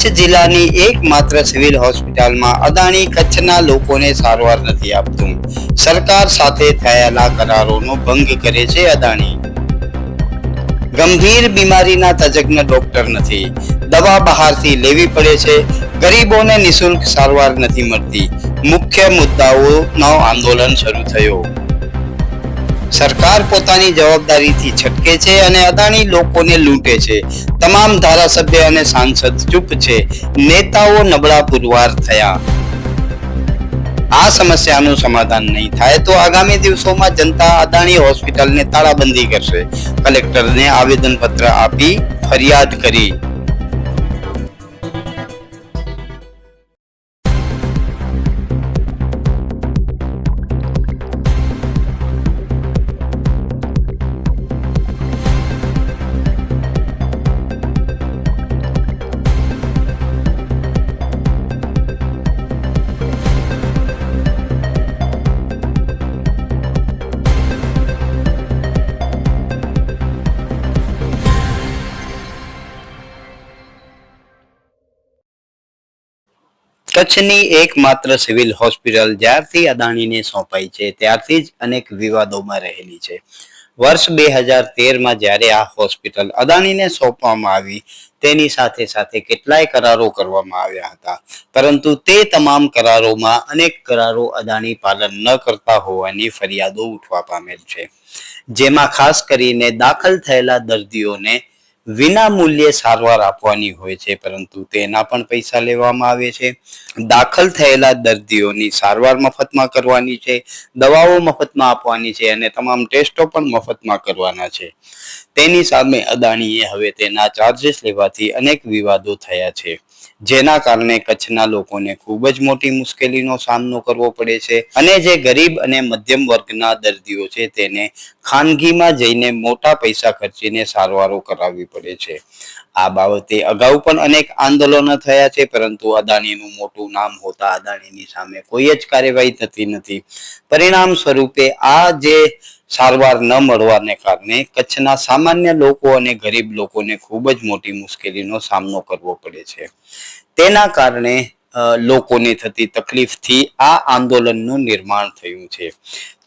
કચ્છ જિલ્લાની એકમાત્ર સિવિલ હોસ્પિટલમાં અદાણી કચ્છના લોકોને સારવાર નથી આપતું. સરકાર સાથે થયેલા કરારોનો ભંગ કરે છે અદાણી. ગંભીર બીમારીના તજજ્ઞ ડોક્ટર નથી. દવા બહારથી લેવી પડે છે. ગરીબોને નિશુલ્ક સારવાર નથી મળતી. મુખ્ય મુદ્દાઓનો આંદોલન શરૂ થયો. સરકાર પોતાની જવાબદારીથી છટકે છે અને અદાણી લોકોને લૂંટે છે. તમામ ધારાસભ્ય અને સાંસદ ચૂપ છે. નેતાઓ નબળા પુરવાર થયા. આ સમસ્યાનું સમાધાન નહીં થાય તો આગામી દિવસોમાં જનતા અદાણી હોસ્પિટલને તાળાબંધી કરશે. કલેક્ટરને આવેદનપત્ર આપી ફરિયાદ કરી. કચ્છની એકમાત્ર સિવિલ હોસ્પિટલ જ્યારથી અદાણીને સોંપાઈ છે, ત્યારથી જ અનેક વિવાદોમાં રહેલી છે. વર્ષ બે હજાર તેરમાં જ્યારે આ હોસ્પિટલ અદાણીને સોંપવામાં આવી, તેની સાથે સાથે કેટલાય કરારો કરવામાં આવ્યા હતા. પરંતુ તે તમામ કરારોમાં અનેક કરારો અદાણી પાલન ન કરતા હોવાની ફરિયાદો ઉઠવા પામેલ છે. જેમાં ખાસ કરીને દાખલ થયેલા દર્દીઓને વિના મૂલ્યે સારવાર આપવાની હોય છે, પરંતુ તેના પણ પૈસા લેવામાં આવે છે. દાખલ થયેલા દર્દીઓની સારવાર મફતમાં કરવાની છે, દવાઓ મફતમાં આપવાની છે અને તમામ ટેસ્ટો પણ મફતમાં કરવાના છે. તેની સામે અદાણીએ હવે તેના ચાર્જિસ લેવાથી અનેક વિવાદો થયા છે. જેના કારણે કચ્છના લોકોને ખૂબ જ મોટી મુશ્કેલીનો સામનો કરવો પડે છે. અને જે ગરીબ અને મધ્યમ વર્ગના દર્દીઓ છે, તેને ખાનગીમાં જઈને મોટા પૈસા ખર્ચીને સારવારો કરાવવી પડે છે. આ બાબતે અગાઉ પણ અનેક આંદોલનો થયા છે, પરંતુ અદાણીનું મોટું નામ હોતા અદાણીની સામે કોઈ જ કાર્યવાહી થતી નથી. પરિણામ સ્વરૂપે આ જે સારવાર ન મળવાને કારણે કચ્છના સામાન્ય લોકો અને ગરીબ લોકોને ખૂબ જ મોટી મુશ્કેલીનો સામનો કરવો પડે છે. તેના કારણે લોકોને થતી તકલીફથી આ આંદોલનનું નિર્માણ થયું છે.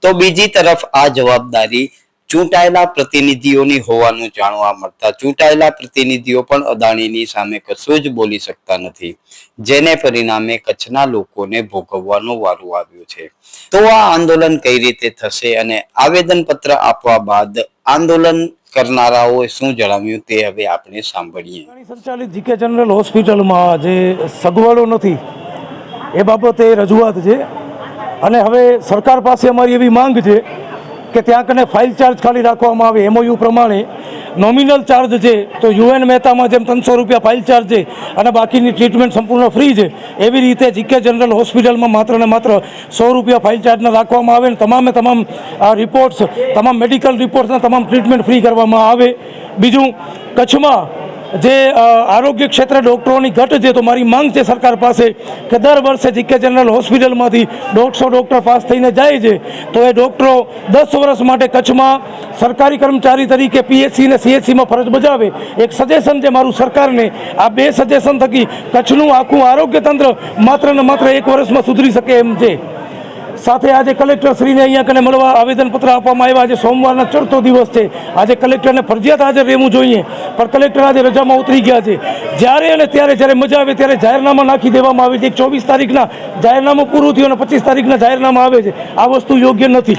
તો બીજી તરફ આ જવાબદારી ચૂંટાયેલા પ્રતિનિધિઓની હોવાનું જાણવા મળતા ચૂંટાયેલા પ્રતિનિધિઓ પણ અદાણીની સામે કશું જ બોલી શકતા નથી, જેને પરિણામે કચ્છના લોકોને ભોગવવાનો વારો આવ્યો છે. તો આ આંદોલન કઈ રીતે થશે અને આવેદન પત્ર આપવા બાદ આંદોલન કરનારાઓએ શું જણાવ્યું તે હવે આપણે સાંભળીએ. સંચાલિત જીકે જનરલ હોસ્પિટલમાં જે સગવડો નથી, એ બાબતે રજૂઆત છે. અને હવે સરકાર પાસે અમારી એવી માંગ છે કે ત્યાં કને ફાઇલ ચાર્જ ખાલી રાખવામાં આવે. એમઓયુ પ્રમાણે નોમિનલ ચાર્જ છે, તો યુએન મહેતામાં જેમ ત્રણસો રૂપિયા ફાઇલ ચાર્જ છે અને બાકીની ટ્રીટમેન્ટ સંપૂર્ણ ફ્રી છે. એવી રીતે જીકે જનરલ હોસ્પિટલમાં માત્ર ને માત્ર સો રૂપિયા ફાઇલ ચાર્જના રાખવામાં આવે ને તમામે તમામ રિપોર્ટ્સ તમામ મેડિકલ રિપોર્ટ્સના તમામ ટ્રીટમેન્ટ ફ્રી કરવામાં આવે. બીજું, કચ્છમાં જે આરોગ્ય ક્ષેત્રે ડૉક્ટરોની ઘટ છે, તો મારી માંગ છે સરકાર પાસે કે દર વર્ષે જીકે જનરલ હોસ્પિટલમાંથી દોઢસો ડૉક્ટર પાસ થઈને જાય છે, તો એ ડૉક્ટરો દસ વર્ષ માટે કચ્છમાં સરકારી કર્મચારી તરીકે પીએચસી અને સીએચસીમાં ફરજ બજાવે. એક સજેશન છે મારું સરકારને, આ બે સજેશન થકી કચ્છનું આખું આરોગ્ય તંત્ર માત્ર ને માત્ર એક વર્ષમાં સુધરી શકે એમ છે. સાથે આજે કલેક્ટર શ્રીને અહીંયા કને મળવા આવેદનપત્ર આપવામાં આવ્યા. આજે સોમવારના ચડતો દિવસ છે. આજે કલેક્ટરને ફરજિયાત હાજર રહેવું જોઈએ. પણ કલેક્ટર આજે રજામાં ઉતરી ગયા છે. જ્યારે અને ત્યારે જ્યારે મજા આવે ત્યારે જાહેરનામા નાખી દેવામાં આવે છે. એક ચોવીસ તારીખના જાહેરનામું પૂરું થયું અને પચીસ તારીખના જાહેરનામા આવે છે. આ વસ્તુ યોગ્ય નથી.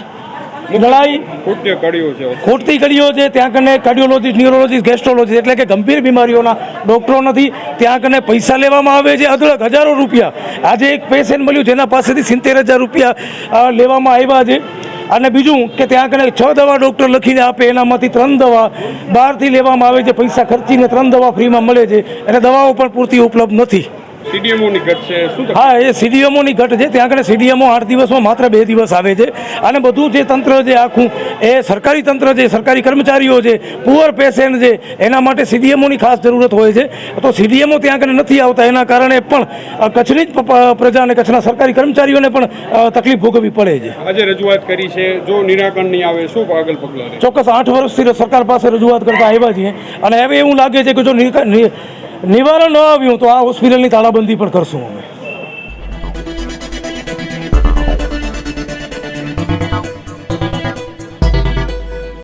લડાઈ ખૂટતી છે. કડીઓ છે ત્યાં કને કાર્ડિયોલોજીસ્ટ ન્યુરોલોજીસ્ટ ગેસ્ટ્રોલોજીસ્ટ એટલે કે ગંભીર બીમારીઓના ડૉક્ટરો નથી. ત્યાં કને પૈસા લેવામાં આવે છે અઢળક હજારો રૂપિયા. આજે એક પેશન્ટ મળ્યું જેના પાસેથી સિત્તેર હજાર રૂપિયા લેવામાં આવ્યા છે. અને બીજું કે ત્યાં કને છ દવા ડૉક્ટર લખીને આપે એનામાંથી ત્રણ દવા બહારથી લેવામાં આવે છે પૈસા ખર્ચીને ત્રણ દવા ફ્રીમાં મળે છે. અને દવાઓ પણ પૂરતી ઉપલબ્ધ નથી. સીડીએમઓ ઘટ છે શું હા એ સીડીએમઓની ઘટ છે. ત્યાં આગળ સીડીએમઓ આઠ દિવસમાં માત્ર બે દિવસ આવે છે. અને બધું જે તંત્ર જે આખું એ સરકારી તંત્ર છે સરકારી કર્મચારીઓ છે પુઅર પેશન્ટ છે એના માટે સીડીએમઓની ખાસ જરૂરત હોય છે. તો સીડીએમઓ ત્યાં આગળ નથી આવતા. એના કારણે પણ કચ્છની જ પ્રજા અને કચ્છના સરકારી કર્મચારીઓને પણ તકલીફ ભોગવવી પડે છે. આજે રજૂઆત કરી છે. જો નિરાકરણ નહીં આવે શું આગળ પગલાં ચોક્કસ આઠ વર્ષથી સરકાર પાસે રજૂઆત કરતા આવ્યા છીએ. અને હવે એવું લાગે છે કે જો નિવારણ ન આવ્યું તો આ હોસ્પિટલની તાળાબંધી પણ કરશું અમે.